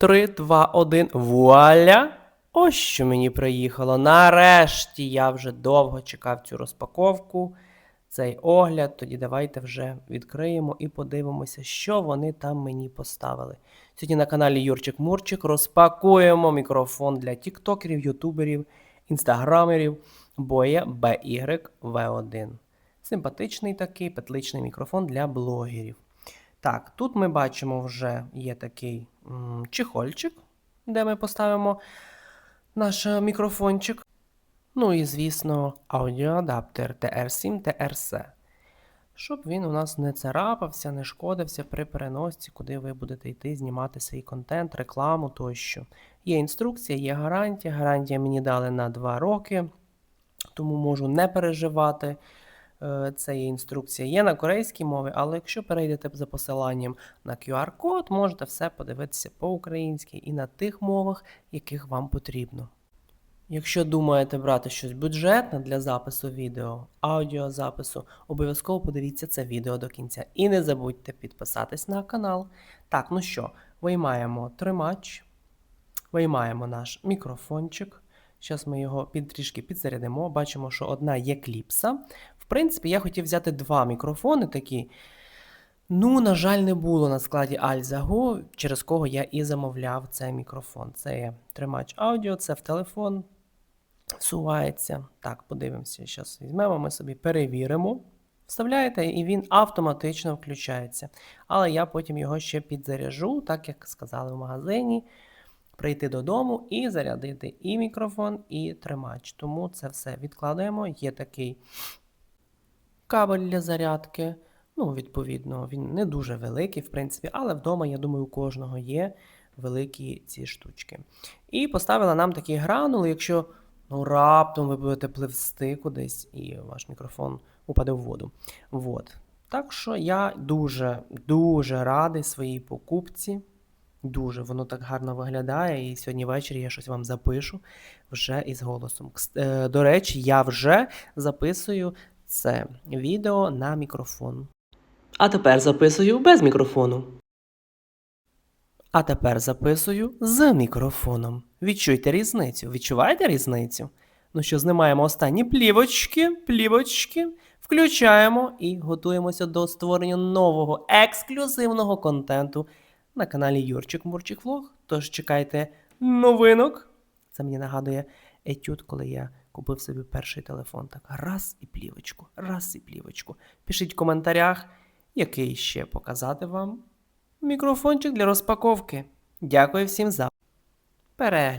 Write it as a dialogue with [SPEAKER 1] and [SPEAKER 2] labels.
[SPEAKER 1] 3, 2, 1. Вуаля! Ось що мені приїхало. Нарешті я вже довго чекав цю розпаковку, цей огляд. Тоді давайте вже відкриємо і подивимося, що вони там мені поставили. Сьогодні на каналі Юрчик Мурчик розпакуємо мікрофон для тіктокерів, ютуберів, інстаграмерів Boya BY-V1. Симпатичний такий петличний мікрофон для блогерів. Так, тут ми бачимо вже є такий чехольчик, де ми поставимо наш е, мікрофончик. Ну і, звісно, аудіоадаптер TR7 TRC. Щоб він у нас не царапався, не шкодився при переносці, куди ви будете йти знімати свій контент, рекламу тощо. Є інструкція, є гарантія. Гарантія мені дали на 2 роки, тому можу не переживати. Е, Це є інструкція. Є на корейській мові, але якщо перейдете за посиланням на QR-код, можете все подивитися по-українськи і на тих мовах, яких вам потрібно. Якщо думаєте брати щось бюджетне для запису відео, аудіозапису, обов'язково подивіться це відео до кінця. І не забудьте підписатись на канал. Так, ну що, виймаємо тримач, виймаємо наш мікрофончик. Зараз ми його під, трішки підзарядимо. Бачимо, що одна є кліпса. Принципі, я хотів взяти два мікрофони такі. Ну, на жаль, не було на складі Alzago, через кого я і замовляв цей мікрофон. Це є тримач аудіо, це в телефон всувається. Так, подивимося. Зараз візьмемо, ми собі перевіримо. Вставляєте, і він автоматично включається. Але я потім його ще підзаряжу, так як сказали в магазині. Прийти додому і зарядити і мікрофон, і тримач. Тому це все відкладаємо. Є такий кабель для зарядки. Ну, відповідно, він не дуже великий, в принципі, але вдома, я думаю, у кожного є великі ці штучки. І поставила нам такі гранули, якщо ну, раптом ви будете пливсти кудись, і ваш мікрофон упаде в воду. Вот. Так що я дуже, дуже радий своїй покупці. Дуже воно так гарно виглядає, і сьогодні ввечері я щось вам запишу вже із голосом. Е, До речі, я вже записую це відео на мікрофон. А тепер записую без мікрофону. А тепер записую з мікрофоном. Відчуйте різницю. Відчуваєте різницю? Ну що, знімаємо останні плівочки, плівочки, включаємо і готуємося до створення нового ексклюзивного контенту на каналі Юрчик Мурчик Влог. Тож чекайте новинок. Це мені нагадує етюд, коли я купив собі перший телефон. Так, раз і плівочку, раз і плівочку. Пишіть в коментарях, який ще показати вам мікрофончик для розпаковки. Дякую всім за перегляд.